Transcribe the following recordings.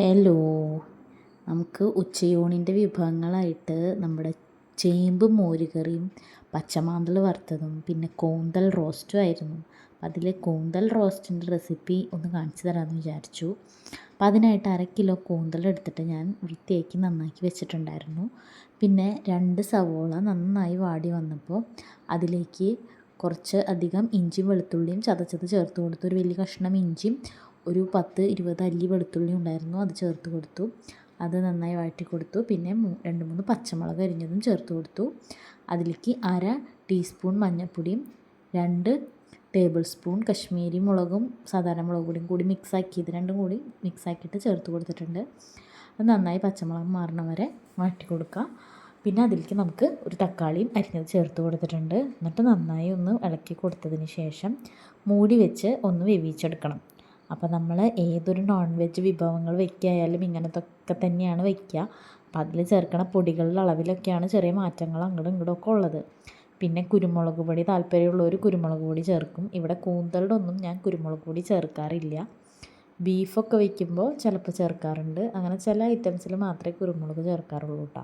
Hello നമുക്ക് ഉച്ചയൂണിന്റെ വിഭവങ്ങളായിട്ട് നമ്മുടെ ചേമ്പ് മോരുകറിയും പച്ചമാന്തൽ വറുത്തതും പിന്നെ കൂന്തൽ റോസ്റ്റും ആയിരുന്നു. അതിൽ കൂന്തൽ റോസ്റ്റിന്റെ റെസിപ്പി ഒന്ന് കാണിച്ചു തരാമെന്ന് വിചാരിച്ചു. അപ്പം അതിനായിട്ട് അര കിലോ കൂന്തൽ എടുത്തിട്ട് ഞാൻ വൃത്തിയാക്കി നന്നാക്കി വെച്ചിട്ടുണ്ടായിരുന്നു. പിന്നെ രണ്ട് സവോള നന്നായി വാടി വന്നപ്പോൾ അതിലേക്ക് കുറച്ച് അധികം ഇഞ്ചിയും വെളുത്തുള്ളിയും ചതച്ചത് ചേർത്ത് കൊടുത്തു. ഒരു വലിയ കഷ്ണം ഇഞ്ചിയും ഒരു പത്ത് ഇരുപത് അല്ലി വെളുത്തുള്ളി ഉണ്ടായിരുന്നു. അത് ചേർത്ത് കൊടുത്തു. അത് നന്നായി വഴറ്റി കൊടുത്തു. പിന്നെ രണ്ട് മൂന്ന് പച്ചമുളക് അരിഞ്ഞതും ചേർത്ത് കൊടുത്തു. അതിലേക്ക് അര ടീസ്പൂൺ മഞ്ഞൾപ്പൊടിയും രണ്ട് ടേബിൾ സ്പൂൺ കശ്മീരി മുളകും സാധാരണ മുളക് പൊടിയും കൂടി മിക്സ് ആക്കി ഇത് രണ്ടും കൂടി മിക്സാക്കിയിട്ട് ചേർത്ത് കൊടുത്തിട്ടുണ്ട്. അത് നന്നായി പച്ചമുളക് മാറണ വരെ വഴറ്റി കൊടുക്കുക പിന്നെ അതിലേക്ക് നമുക്ക് ഒരു തക്കാളിയും അരിഞ്ഞത് ചേർത്ത് കൊടുത്തിട്ടുണ്ട്. എന്നിട്ട് നന്നായി ഒന്ന് ഇളക്കി കൊടുത്തതിന് ശേഷം മൂടി വെച്ച് ഒന്ന് വേവിച്ചെടുക്കണം. അപ്പോൾ നമ്മൾ ഏതൊരു നോൺ വെജ് വിഭവങ്ങൾ വെക്കായാലും ഇങ്ങനത്തൊക്കെ തന്നെയാണ് വയ്ക്കുക അപ്പോൾ അതിൽ ചേർക്കണ പൊടികളുടെ അളവിലൊക്കെയാണ് ചെറിയ മാറ്റങ്ങൾ അങ്ങോട്ടും ഇങ്ങോട്ടും ഒക്കെ ഉള്ളത്. പിന്നെ കുരുമുളക് പൊടി താല്പര്യമുള്ളവർ കുരുമുളക് പൊടി ചേർക്കും. ഇവിടെ കൂന്തളുടെ ഒന്നും ഞാൻ കുരുമുളക് പൊടി ചേർക്കാറില്ല. ബീഫൊക്കെ വയ്ക്കുമ്പോൾ ചിലപ്പോൾ ചേർക്കാറുണ്ട്. അങ്ങനെ ചില ഐറ്റംസിൽ മാത്രമേ കുരുമുളക് ചേർക്കാറുള്ളൂ കേട്ടോ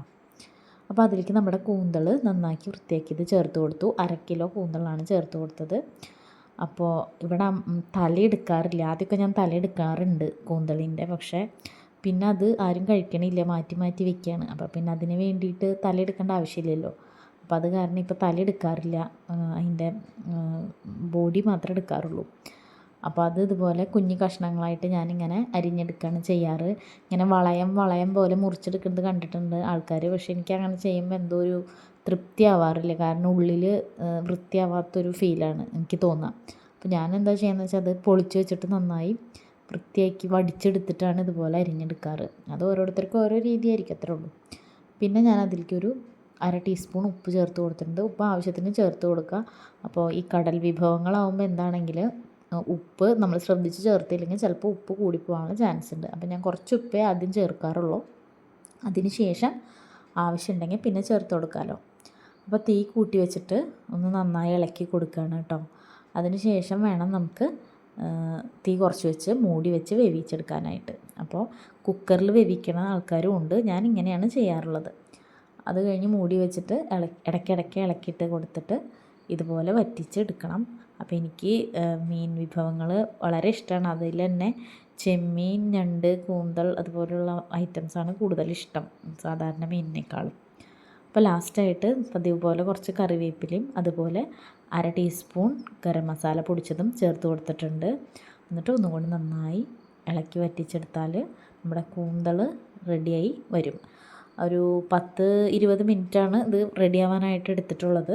അപ്പോൾ അതിലേക്ക് നമ്മുടെ കൂന്തൾ നന്നാക്കി വൃത്തിയാക്കിയത് ചേർത്ത് കൊടുത്തു. അര കിലോ കൂന്തളാണ് ചേർത്ത് കൊടുത്തത്. അപ്പോൾ ഇവിടെ തലയെടുക്കാറില്ല. ആദ്യമൊക്കെ ഞാൻ തലയെടുക്കാറുണ്ട് കൂന്തളിന്റെ. പക്ഷേ പിന്നെ അത് ആരും കഴിക്കണില്ല. മാറ്റി മാറ്റി വെക്കുകയാണ് അപ്പോൾ പിന്നെ അതിന് വേണ്ടിയിട്ട് തലയെടുക്കേണ്ട ആവശ്യമില്ലല്ലോ. അപ്പോൾ അത് കാരണം ഇപ്പോൾ തലയെടുക്കാറില്ല. അതിന്റെ ബോഡി മാത്രമേ എടുക്കാറുള്ളൂ. അപ്പോൾ അത് ഇതുപോലെ കുഞ്ഞു കഷ്ണങ്ങളായിട്ട് ഞാനിങ്ങനെ അരിഞ്ഞെടുക്കുകയാണ് ചെയ്യാറ്. ഇങ്ങനെ വളയം വളയം പോലെ മുറിച്ചെടുക്കുന്നത് കണ്ടിട്ടുണ്ട് ആൾക്കാർ പക്ഷേ എനിക്ക് അങ്ങനെ ചെയ്യുമ്പോൾ എന്തോ ഒരു തൃപ്തി ആവാറില്ല കാരണം ഉള്ളിൽ വൃത്തിയാവാത്തൊരു ഫീലാണ് എനിക്ക് തോന്നുക അപ്പോൾ ഞാൻ എന്താ ചെയ്യുന്നത് വെച്ചാൽ അത് പൊളിച്ച് വെച്ചിട്ട് നന്നായി വൃത്തിയാക്കി വടിച്ചെടുത്തിട്ടാണ് ഇതുപോലെ അരിഞ്ഞെടുക്കാറ്. അത് ഓരോരുത്തർക്കും ഓരോ രീതിയായിരിക്കും അത്രേ ഉള്ളൂ. പിന്നെ ഞാൻ അതിലേക്കൊരു അര ടീസ്പൂൺ ഉപ്പ് ചേർത്ത് കൊടുത്തിട്ടുണ്ട്. ഉപ്പ് ആവശ്യത്തിന് ചേർത്ത് കൊടുക്കുക. അപ്പോൾ ഈ കടൽ വിഭവങ്ങളാവുമ്പോൾ എന്താണെങ്കിൽ ഉപ്പ് നമ്മൾ ശ്രദ്ധിച്ച് ചേർത്തില്ലെങ്കിൽ ചിലപ്പോൾ ഉപ്പ് കൂടി കൂടിപ്പോകാനുള്ള ചാൻസ് ഉണ്ട്. അപ്പോൾ ഞാൻ കുറച്ച് ഉപ്പേ ആദ്യം ചേർക്കാറുള്ളൂ. അതിന് ശേഷം ആവശ്യമുണ്ടെങ്കിൽ പിന്നെ ചേർത്ത് കൊടുക്കാമല്ലോ അപ്പോൾ തീ കൂട്ടി വെച്ചിട്ട് ഒന്ന് നന്നായി ഇളക്കി കൊടുക്കുകയാണ് കേട്ടോ. അതിന് ശേഷം വേണം നമുക്ക് തീ കുറച്ച് വെച്ച് മൂടി വെച്ച് വേവിച്ചെടുക്കാനായിട്ട്. അപ്പോൾ കുക്കറിൽ വേവിക്കുന്ന ആൾക്കാരും ഉണ്ട്. ഞാൻ ഇങ്ങനെയാണ് ചെയ്യാറുള്ളത്. അത് കഴിഞ്ഞ് മൂടി വെച്ചിട്ട് ഇള ഇടയ്ക്കിടയ്ക്ക് ഇളക്കിയിട്ട് കൊടുത്തിട്ട് ഇതുപോലെ വറ്റിച്ചെടുക്കണം. അപ്പോൾ എനിക്ക് മീൻ വിഭവങ്ങൾ വളരെ ഇഷ്ടമാണ് അതിൽ തന്നെ ചെമ്മീൻ ഞണ്ട് കൂന്തൽ അതുപോലുള്ള ഐറ്റംസാണ് കൂടുതൽ ഇഷ്ടം സാധാരണ മീനിനേക്കാളും. അപ്പോൾ ലാസ്റ്റായിട്ട് പതിവ് പോലെ കുറച്ച് കറിവേപ്പിലയും അതുപോലെ അര ടീസ്പൂൺ ഗരം മസാല പൊടിച്ചതും ചേർത്ത് കൊടുത്തിട്ടുണ്ട്. എന്നിട്ട് ഒന്നുകൂടി നന്നായി ഇളക്കി വറ്റിച്ചെടുത്താൽ നമ്മുടെ കൂന്തൾ റെഡിയായി വരും. ഒരു പത്ത് ഇരുപത് മിനിറ്റാണ് ഇത് റെഡിയാവാനായിട്ട് എടുത്തിട്ടുള്ളത്.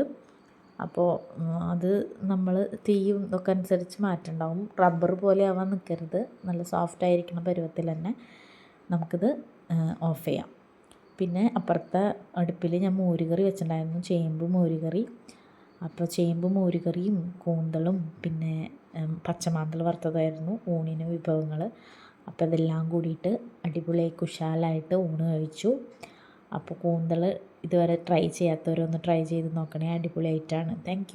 അപ്പോൾ അത് നമ്മൾ തീയും ഇതൊക്കെ അനുസരിച്ച് മാറ്റമുണ്ടാവും റബ്ബർ പോലെ ആവാൻ നിൽക്കരുത് നല്ല സോഫ്റ്റ് ആയിരിക്കുന്ന പരുവത്തിൽ തന്നെ നമുക്കിത് ഓഫ് ചെയ്യാം. പിന്നെ അപ്പുറത്തെ അടുപ്പിൽ ഞാൻ മോരുകറി വെച്ചിട്ടുണ്ടായിരുന്നു. ചേമ്പ് മോരുകറി. അപ്പോൾ ചേമ്പ് മോരുകറിയും കൂന്തളും പിന്നെ പച്ചമാന്തൽ വറുത്തതായിരുന്നു. ഊണിന് വിഭവങ്ങൾ അപ്പോൾ ഇതെല്ലാം കൂടിയിട്ട് അടിപൊളിയായി കുശാലായിട്ട് ഊണ് കഴിച്ചു. അപ്പോൾ കൂന്തൾ ഇതുവരെ ട്രൈ ചെയ്യാത്തവരൊന്ന് ട്രൈ ചെയ്ത് നോക്കണേ. അടിപൊളിയായിട്ടാണ്. താങ്ക്